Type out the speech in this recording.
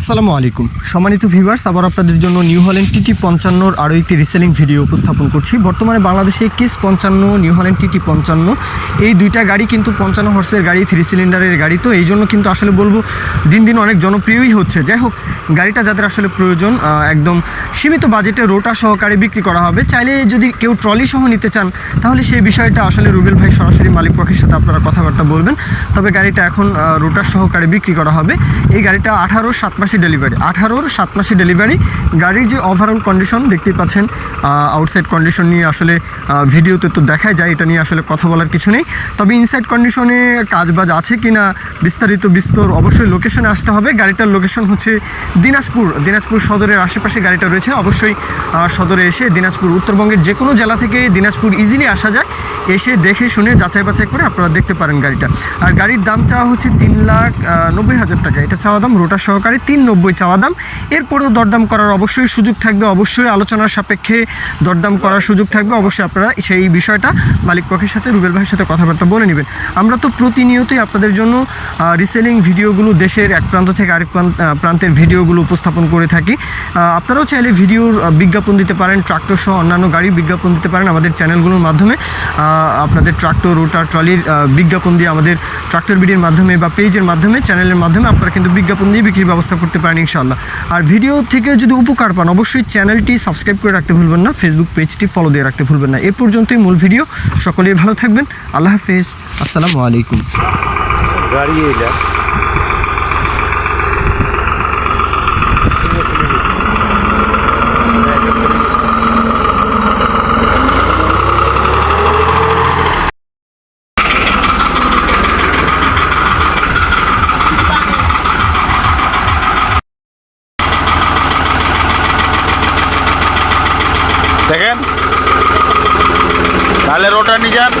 আসসালামু আলাইকুম। সম্মানিত ভিউয়ার্স আবার আপনাদের জন্য নিউ হল্যান্ড টিটি পঞ্চান্নর আরও একটি রিসেলিং ভিডিও উপস্থাপন করছি। বর্তমানে বাংলাদেশে কেস পঞ্চান্ন নিউ হল্যান্ড টিটি পঞ্চান্ন। এই দুইটা গাড়ি কিন্তু পঞ্চান্ন হর্সের গাড়ি থ্রি সিলিন্ডারের গাড়ি। তো এই জন্য কিন্তু আসলে বলব, দিন দিন অনেক জনপ্রিয়ই হচ্ছে। যাই হোক, গাড়িটা যাদের আসলে প্রয়োজন একদম সীমিত বাজেটে রোটা সহকারে বিক্রি করা হবে। চাইলে যদি কেউ ট্রলি সহ নিতে চান, তাহলে সেই বিষয়টা আসলে রুবেল ভাই সরাসরি মালিক পক্ষের সাথে আপনারা কথাবার্তা বলবেন। তবে গাড়িটা এখন রোটার সহকারে বিক্রি করা হবে। এই গাড়িটা আঠারো, সাত মাসি ডেলিভারি, আঠারোর সাত মাসি ডেলিভারি। গাড়ির যে ওভারঅল কন্ডিশন দেখতেই পাচ্ছেন আউটসাইড কন্ডিশন নিয়ে আসলে ভিডিওতে তো দেখাই যায়, এটা নিয়ে আসলে কথা বলার কিছু নেই। তবে ইনসাইড কন্ডিশনে কাজবাজ আছে কি না বিস্তারিত বিস্তর অবশ্যই লোকেশনে আসতে হবে। গাড়িটার লোকেশন হচ্ছে দিনাজপুর। দিনাজপুর সদরের আশেপাশে গাড়িটা রয়েছে। অবশ্যই সদরে এসে দিনাজপুর, উত্তরবঙ্গের যে কোনো জেলা থেকে দিনাজপুর ইজিলি আসা যায়। এসে দেখে শুনে যাচাই বাছাই করে আপনারা দেখতে পারেন গাড়িটা। আর গাড়ির দাম চাওয়া হচ্ছে তিন লাখ নব্বই হাজার টাকা। এটা চাওয়া দাম রোটার সহকারে তিন নব্বই চাওয়া দাম। এরপরেও দরদাম করার অবশ্যই সুযোগ থাকবে। অবশ্যই আলোচনার সাপেক্ষে দরদাম করার সুযোগ থাকবে। অবশ্যই আপনারা সেই বিষয়টা মালিক পক্ষের সাথে, রুবেল ভাইয়ের সাথে কথাবার্তা বলে নেবেন। আমরা তো প্রতিনিয়তই আপনাদের জন্য রিসেলিং ভিডিওগুলো দেশের এক প্রান্ত থেকে আরেক প্রান্ত- প্রান্তের ভিডিওগুলো উপস্থাপন করে থাকি। আপনারাও চাইলে ভিডিওর বিজ্ঞাপন দিতে পারেন ট্রাক্টর সহ অন্যান্য গাড়ির বিজ্ঞাপন দিতে পারেন আমাদের চ্যানেলগুলোর মাধ্যমে। আপনাদের ট্রাক্টর রোটার ট্রলির বিজ্ঞাপন দিয়ে আমাদের ট্রাক্টর বিডির মাধ্যমে বা পেজের মাধ্যমে চ্যানেলের মাধ্যমে আপনারা কিন্তু বিজ্ঞাপন দিয়ে বিক্রির ব্যবস্থা করতে পারেন ইনশাল্লাহ আর ভিডিও থেকে যদি উপকার পান, অবশ্যই চ্যানেলটি সাবস্ক্রাইব করে রাখতে ভুলবেন না ফেসবুক পেজটি ফলো দিয়ে রাখতে ভুলবেন না। এ পর্যন্তই মূল ভিডিও সকলেই ভালো থাকবেন। আল্লাহ হাফেজ। আসসালামু আলাইকুম। গাড়ি দেখেন। তাহলে রোটা নিয়ে যান।